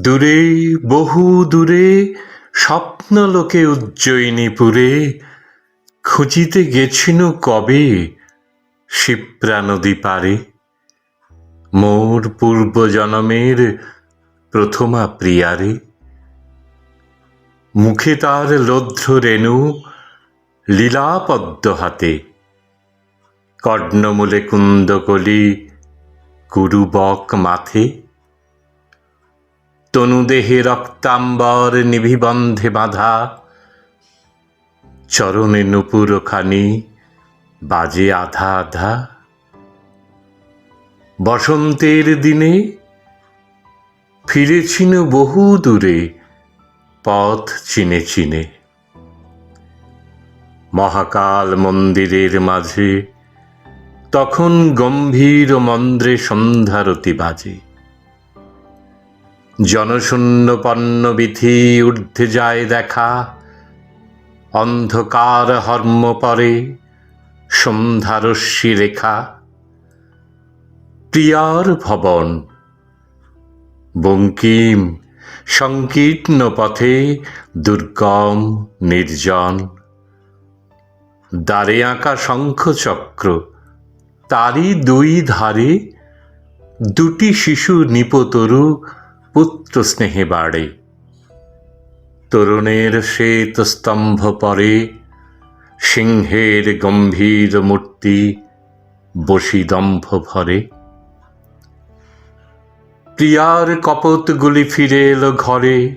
দূরে, বহু দূরে, স্বপ্নলোকে উজ্জয়িনীপুরে খুঁজিতে গেছিনু কবে? শিপ্রা নদী পারে। মোর পূর্বজনমের প্রথমা প্রিয়ারে। মুখে তার লধ্র রেণু, লীলাপদ্ম হাতে। কর্ণমূলে কুন্দকলি, কুরুবক মাথে। তনুদেহে রক্তাম্বর নিভিবন্ধে বাঁধা। চরণে নুপুরখানি বাজে আধা আধা। বসন্তের দিনে ফিরেছিল বহু দূরে, পথ চিনে চিনে। মহাকাল মন্দিরের মাঝে, তখন গম্ভীর মন্দ্রে সন্ধ্যারতি বাজে। জনশূন্য পণ্যবিধি ঊর্ধ্বে যায় দেখা। অন্ধকার হর্ম পরে সন্ধ্যারস্যি রেখা। প্রিয়ার ভবন, বঙ্কিম, সংকীর্ণ পথে দুর্গম, নির্জন। দ্বারে আঁকা শঙ্খচক্র, তারই দুই ধারে দুটি শিশু নিপতরু পুত্র স্নেহে বাড়ে। তরুণের শ্বেত স্তম্ভ পরে সিংহের গম্ভীর মূর্তি বসিদম্ভ ভরে। প্রিয়ার কপতগুলি ফিরে এলো ঘরে,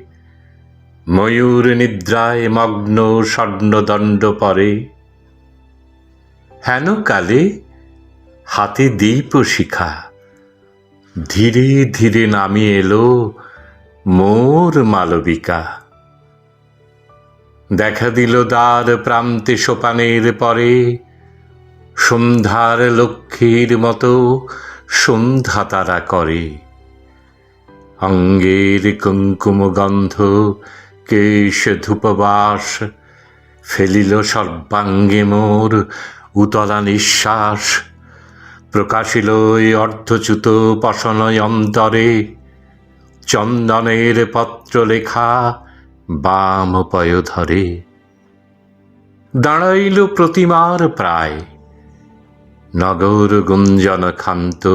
ময়ূর নিদ্রায় মগ্ন স্বর্ণদণ্ড পরে। হেন কালে হাতে দীপ শিখা ধীরে ধীরে নামি এলো মোর মালবিকা। দেখা দিল দ্বার প্রান্তে সোপানের পরে, সন্ধ্যার লক্ষ্মীর মতো সন্ধ্যা তারা করে। অঙ্গের কুঙ্কুম গন্ধ, কেশ ধূপবাস, ফেলিল সর্বাঙ্গে মোর উতলা নিঃশ্বাস। প্রকাশিল অর্ধচ্যুত পশনয় অন্তরে চন্দনের পত্র লেখা বাম পয় ধরে দাঁড়াইল প্রতিমার প্রায়। নগর গুঞ্জন ক্ষান্ত,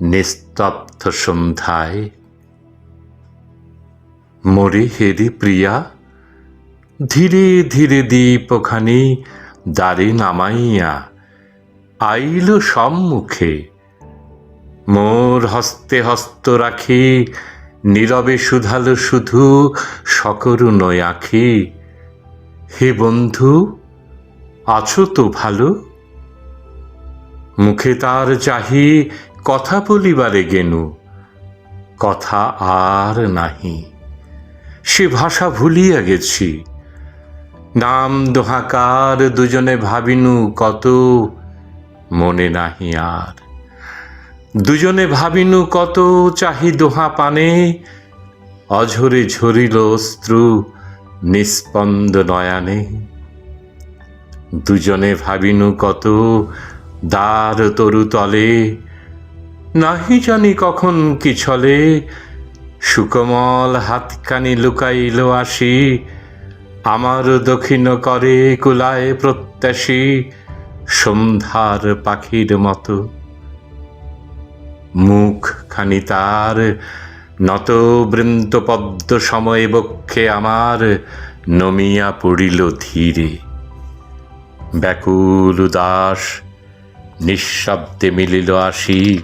নিস্তব্ধ সন্ধ্যায়। মরে হেরি প্রিয়া, ধীরে ধীরে দীপখানি দ্বারে নামাইয়া আইল সম্মুখে। মোর হস্তে হস্ত রাখি, নীরবে শুধালো শুধু সকরুণ আখি। হে বন্ধু, আছো তো ভালো? মুখে তার চাহি কথা বলিবারে গেনু, কথা আর নাহি। সে ভাষা ভুলিয়া গেছি, নাম দোহাকার দুজনে ভাবিনু কত মনে নাহি আর। দুজনে ভাবিনু কত চাহি দোহা পানে, অঝরে ঝরিল অশ্রু নিস্পন্দ নয়ানে। দুজনে ভাবিনু কত দ্বার তরু তলে, নাহি জানি কখন কি ছলে, সুকমল হাতখানি লুকাইল আসি, আমার দক্ষিণ করে কুলায় প্রত্যাশী সন্ধ্যার পাখির মতো। মুখ খানি তার, নত বৃন্ত পদ্ম সময়ে বক্ষে আমার নমিয়া পড়িল ধীরে। ব্যাকুল উদাস, নিঃশব্দে মিলিল আসি,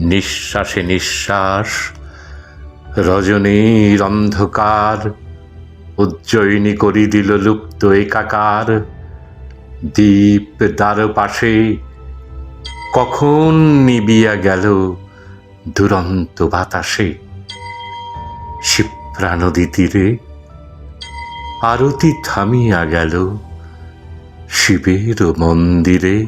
নিঃশ্বাসে নিঃশ্বাস। রজনীর অন্ধকার, উজ্জয়িনী করি দিল লুপ্ত একাকার। দ্বীপ দ্বার পাশে কখন নিবিয়া গেল দুরন্ত বাতাসে? শিপ্রা নদী তীরে আরতি থামিয়া গেল শিবের মন্দিরে।